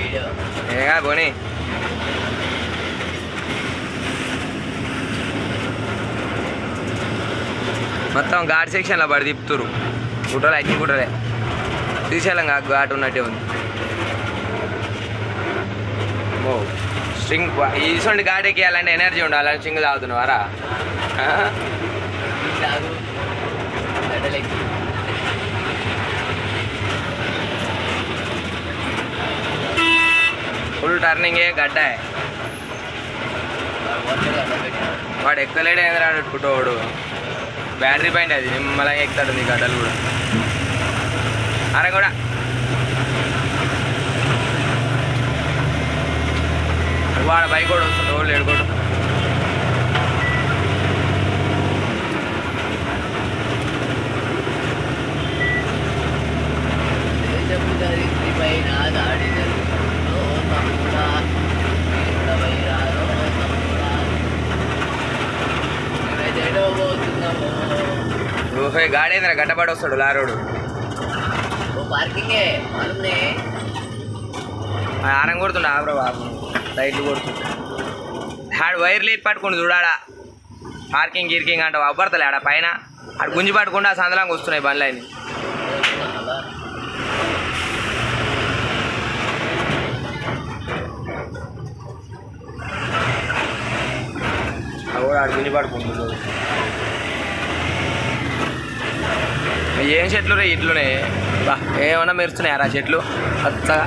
Video ఏగా పోనీ మొత్తం ఘాట్ సెక్షన్లో పడి తిప్పుతురు గుట్టలే అన్ని గుట్టలే. శ్రీశైలం ఘాట్ ఉన్నట్టే ఉంది. ఓ స్ట్రింగ్ ఇటువంటి ఘాట్ ఎక్కియాలంటే ఎనర్జీ ఉండాలి స్ట్రింగ్ తాగుతున్నావారా ఫుల్ టర్నింగే గడ్డ వాటర్ అడ్డం పెట్టినాడు వాడు ఎక్కలేడే బ్యాటరీ పాయింట్ అది నిమ్మలంగా ఎక్కుతాడు నీ గడ్డలు కూడా. అరే కూడా వాడు బైక్ కూడా వస్తుంది వాళ్ళు ఎడుకోడు ఓహో గాడేంద్ర గడ్డపడి వస్తాడు లారోడు. ఓ పార్కింగే మననే ఆ ఆరం కొడుతుండే? ఆబ్రో బాబు. లైట్లు కొడుతుండే ఆడు వైర్లు ఎత్తి పట్టుకుని చూడాడా. పార్కింగ్ గిర్కింగ్ అంటే అవ్వడతలే ఆడ పైన. ఆడు గుంజి పట్టుకుంటే ఆ సందలంగా వస్తున్నాయి బండ్లన్నీ. అవి కూడా ఆడు గుంజి పట్టుకుంటున్నాడు ఏం చెట్లు రే ఇట్లునే? బా ఏమన్నా మెరుస్తున్నాయి చెట్లు? అచ్చగా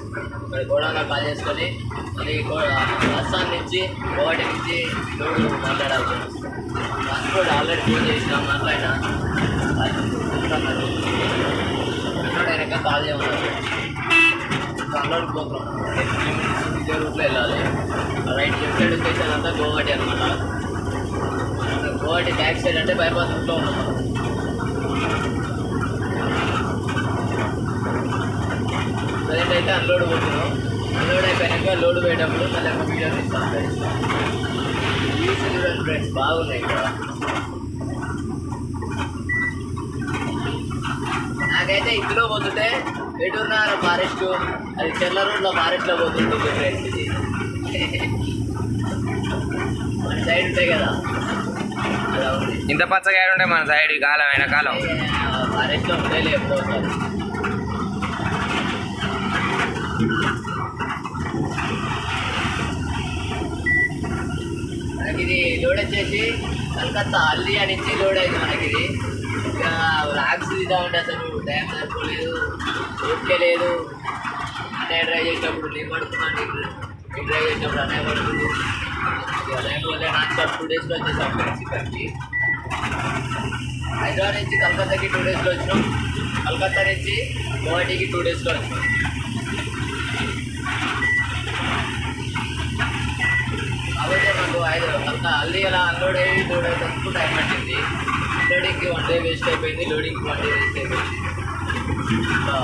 ఇక్కడ గోడౌన్లో కాల్ చేసుకొని మళ్ళీ అస్సాం నుంచి గోవాటి నుంచి లోడు మాట్లాడాలి. ట్రాన్స్పోర్ట్ ఆల్రెడీ ఫోన్ చేసినా మాట్లాడినా. అన్నారు కాల్ చేయమన్నారు. అన్నాడు పోతున్నాం. ఇదే రూట్లో వెళ్ళాలి. రైట్ లెఫ్ట్ సైడ్ వచ్చేసి అంతా గోవాటి అనమాట గోవాటి బ్యాక్ సైడ్ అంటే బైపాస్ రూట్లో ఉన్నాం మనం. ప్రజెంట్ అయితే అన్లోడ్ పోతున్నాం. అన్లోడ్ అయిపోయాక లోడ్ పోయేటప్పుడు మళ్ళీ ఒక వీడియో తీస్తాం ఫ్రెండ్స్ వ్యూస్ చూడండి ఫ్రెండ్స్ బాగున్నాయి ఇక్కడ. నాకైతే ఇందులో పోతుంటే ఎటున్నారు ఫారెస్ట్ అది చెర్ల రోడ్లో ఫారెస్ట్లో పోతుంది ఫ్రెండ్స్ ఇది. మన సైడ్ ఉంటాయి కదా. ఇంత పచ్చగా ఉంటే మన సైడ్ కాలం ఎండాకాలం ఫారెస్ట్లో ఉంటాయి ఎప్పుడో ఇది లోడ్ వచ్చేసి కలకత్తా హల్దియా నుంచి లోడ్ అయింది మనకి ఇది. ఇక లాగ్స్ ఇదా ఉంటే అసలు డ్యామ్ సరిపోలేదు ఓకే లేదు. అన్నయ్య డ్రైవ్ చేసినప్పుడు నేను పడుతున్నాను నేను డ్రైవ్ చేసేటప్పుడు అన్నయ్య పడుతుంది లేకపోతే నాకు టూ డేస్లో వచ్చేసాం ఫ్రెండ్స్ హైదరాబాద్ నుంచి కలకత్తాకి టూ డేస్లో వచ్చినాం. కలకత్తా నుంచి గువాహటికి టూ డేస్లో వచ్చినాం. కాబట్టి మాకు ఐదు అంత హల్దీ అలా అన్లోడ్ అయ్యి లోడ్ అయినందుకు టైం పట్టింది. అన్లోడింగ్కి వన్ డే వేస్ట్ అయిపోయింది లోడింగ్కి వన్ డే వేస్ట్ అయిపోయింది. ఇంకా